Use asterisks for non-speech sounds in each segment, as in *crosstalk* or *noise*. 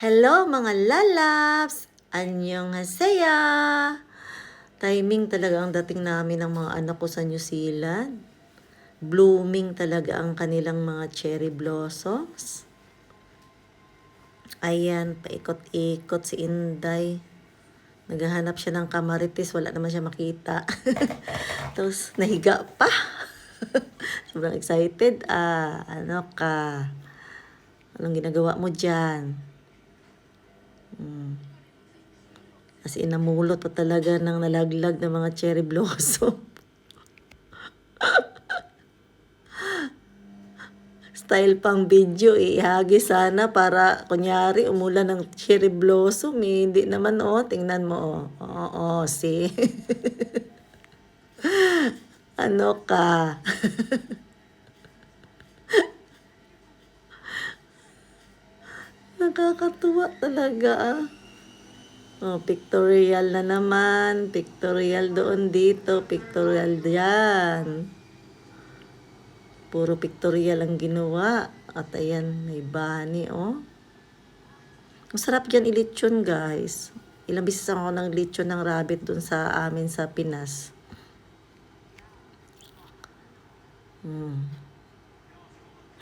Hello mga lalabs! Anyong haseya! Timing talaga ang dating namin ng mga anak ko sa New Zealand. Blooming talaga ang kanilang mga cherry blossoms. Ayan, paikot-ikot si Inday. Naghahanap siya ng kamaritis, wala naman siya makita. *laughs* Tapos nahiga pa. *laughs* Sobrang excited. Ah, ano ka? Anong ginagawa mo dyan? As in, namulot pa talaga ng nalaglag ng mga cherry blossom. *laughs* Style pang video, eh. ihagi sana para, kunyari, umulan ng cherry blossom, eh. Hindi naman, oh, tingnan mo, oh. Oo, oh, see? *laughs* ano ka? *laughs* Nakakatuwa talaga ah. Oh, pictorial na naman. Pictorial doon dito. Pictorial diyan. Puro pictorial ang ginawa. At ayan, may bunny oh. Masarap dyan ilitsyon guys. Ilang bisis ako ng litsyon ng rabbit doon sa amin sa Pinas. Hmm.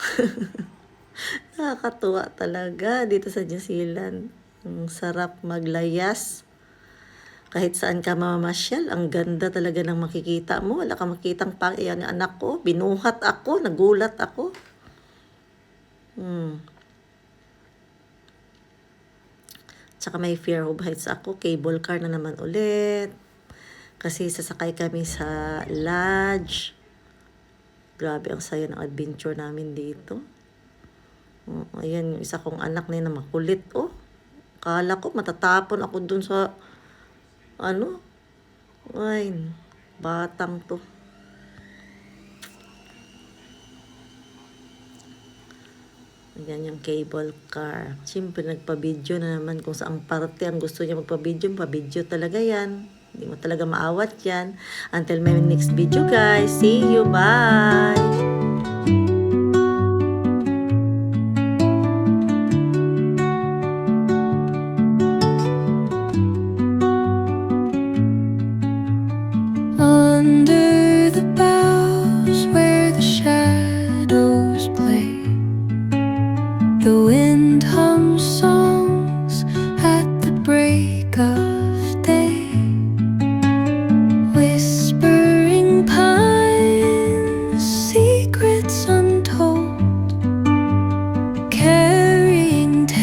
*laughs* Nakakatuwa talaga dito sa New Zealand. Ang sarap maglayas. Kahit saan ka mamamasyal, ang ganda talaga ng makikita mo. Wala kang makitang pang iyan anak ko. Binuhat ako, nagulat ako. Hmm. Tsaka may fear of heights ako. Cable car na naman ulit. Kasi sasakay kami sa lodge. Grabe ang saya ng adventure namin dito. Oh, ayan, yung isa kong anak na yun na makulit, oh. Kala ko matatapon ako dun sa, ano, ay, batang to. Ayan yung cable car. Siyempre, nagpa-video na naman kung saang parte ang gusto niya magpa-video. Pa-video talaga yan. Hindi mo talaga maawat yan. Until my next video, guys. See you. Bye! The wind hums soft.